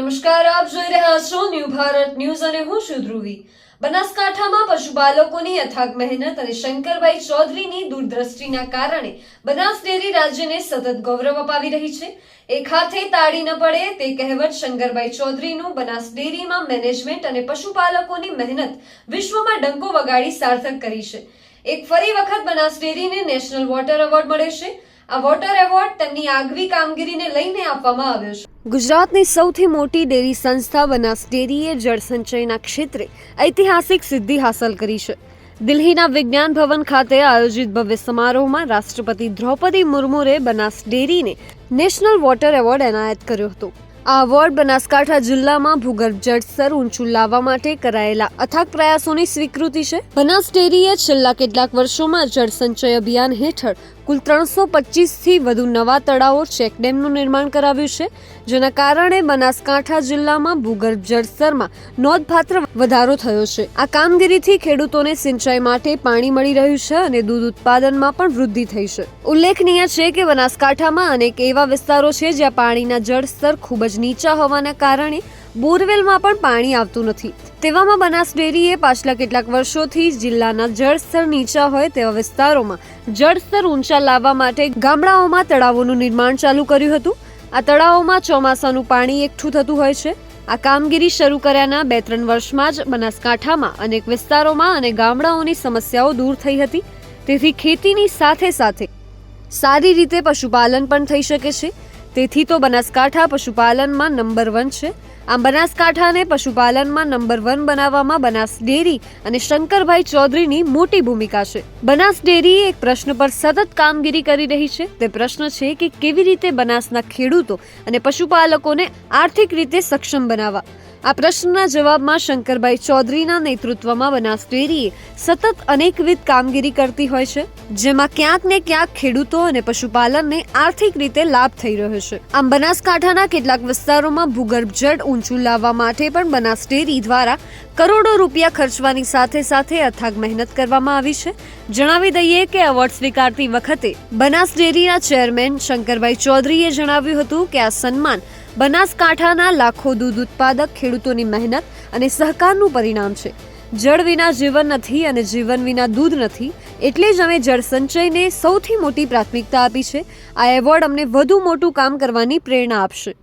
નમસ્કાર, આપ જોઈ રહ્યા છો ન્યૂ ભારત ન્યૂઝ અને હું છું ધ્રુવી. બનાસકાંઠામાં પશુપાલકોની અથાગ મહેનત અને શંકરભાઈ ચૌધરીની દૂરદ્રષ્ટિના કારણે બનાસ ડેરી રાજ્યને સતત ગૌરવ અપાવી રહી છે. એક હાથે તાળી ન પડે તે કહેવત શંકરભાઈ ચૌધરીનું બનાસ ડેરીમાં મેનેજમેન્ટ અને પશુપાલકોની મહેનત વિશ્વમાં ડંકો વગાડી સાર્થક કરી છે. એક ફરી વખત બનાસ ડેરીને નેશનલ વોટર એવોર્ડ મળ્યો છે. વોટર એવોર્ડ તેમની આગવી કામગીરીને લઈને આપવામાં આવ્યો છે. ગુજરાતની સૌથી મોટી ડેરી સંસ્થા બનાસ ડેરીએ જળસંચયના ક્ષેત્રે ઐતિહાસિક સિદ્ધિ હાંસલ કરી છે. દિલ્હીના વિજ્ઞાન ભવન ખાતે આયોજિત ભવ્ય સમારોહમાં રાષ્ટ્રપતિ દ્રૌપદી મુર્મુએ બનાસ ડેરીને નેશનલ વોટર એવોર્ડ એનાયત કર્યો હતો. આ એવોર્ડ બનાસકાંઠા જિલ્લામાં ભૂગર્ભ જળ સ્તર ઊંચું લાવવા માટે કરાયેલા અથાગ પ્રયાસોની સ્વીકૃતિ છે. બનાસ ડેરીએ છેલ્લા કેટલાક વર્ષોમાં જળ સંચય અભિયાન હેઠળ કુલ ત્રણસો પચીસથી વધુ નવા તળાવો ચેકડેમનું નિર્માણ કરાવ્યું છે, જેના કારણે બનાસકાંઠા જિલ્લામાં ભૂગર્ભ જળસ્તરમાં નોંધપાત્ર વધારો થયો છે. આ કામગીરીથી ખેડૂતોને સિંચાઈ માટે પાણી મળી રહ્યું છે અને દૂધ ઉત્પાદનમાં પણ વૃદ્ધિ થઈ છે. ઉલ્લેખનીય છે કે બનાસકાંઠામાં અનેક એવા વિસ્તારો છે જ્યાં પાણીના જળસ્તર ખૂબ જ નીચા હોવાના કારણે બોરવેલમાં પણ પાણી આવતું નથી. તેવામાં બનાસ ડેરીએ પાછલા કેટલાક વર્ષોથી જિલ્લાના જળસ્તર નીચા હોય તેવા વિસ્તારોમાં જળસ્તર ઊંચા લાવવા માટે ગામડાઓમાં તળાવોનું નિર્માણ ચાલુ કર્યું હતું. આ તળાવોમાં ચોમાસાનું પાણી એકઠું થતું હોય છે. આ કામગીરી શરૂ કર્યાના બે ત્રણ વર્ષમાં જ બનાસકાંઠામાં અનેક વિસ્તારોમાં અને ગામડાઓની સમસ્યાઓ દૂર થઈ હતી. તેથી ખેતીની સાથે સાથે સારી રીતે પશુપાલન પણ થઈ શકે છે. તેથી તો બનાસકાંઠા પશુપાલનમાં નંબર વન છે. આમ બનાસકાંઠાને પશુપાલનમાં નંબર વન બનાવવામાં બનાસ ડેરી અને શંકરભાઈ ચૌધરીની મોટી ભૂમિકા છે. બનાસ ડેરી એક પ્રશ્ન પર સતત કામગીરી કરી રહી છે. તે પ્રશ્ન છે કે કેવી રીતે બનાસના ખેડૂતો અને પશુપાલકોને આર્થિક રીતે સક્ષમ બનાવવા? આ પ્રશ્નના જવાબમાં શંકરભાઈ ચૌધરીના નેતૃત્વમાં બનાસ ડેરીએ સતત અનેકવિધ કામગીરી કરતી હોય છે, જેમાં ક્યાંક ને ક્યાંક ખેડૂતો અને પશુપાલનને આર્થિક રીતે લાભ થઈ રહ્યો છે. આમ બનાસકાંઠાના કેટલાક વિસ્તારોમાં ભૂગર્ભ જળ ઊંચું લાવવા માટે પણ બનાસ ડેરી દ્વારા કરોડો રૂપિયા ખર્ચવાની સાથે સાથે અથાગ મહેનત કરવામાં આવી છે. જણાવી દઈએ કે એવોર્ડ સ્વીકારતી વખતે બનાસ ડેરીના ચેરમેન શંકરભાઈ ચૌધરીએ જણાવ્યું હતું કે આ સન્માન બનાસકાંઠાના લાખો દૂધ ઉત્પાદક ખેડૂતોની મહેનત અને સહકારનું પરિણામ છે. જળ વિના જીવન નથી અને જીવન વિના દૂધ નથી એટલે જ અમે જળ સંચયને સૌથી મોટી પ્રાથમિકતા આપી છે. આ એવોર્ડ અમને વધુ મોટું કામ કરવાની પ્રેરણા આપશે.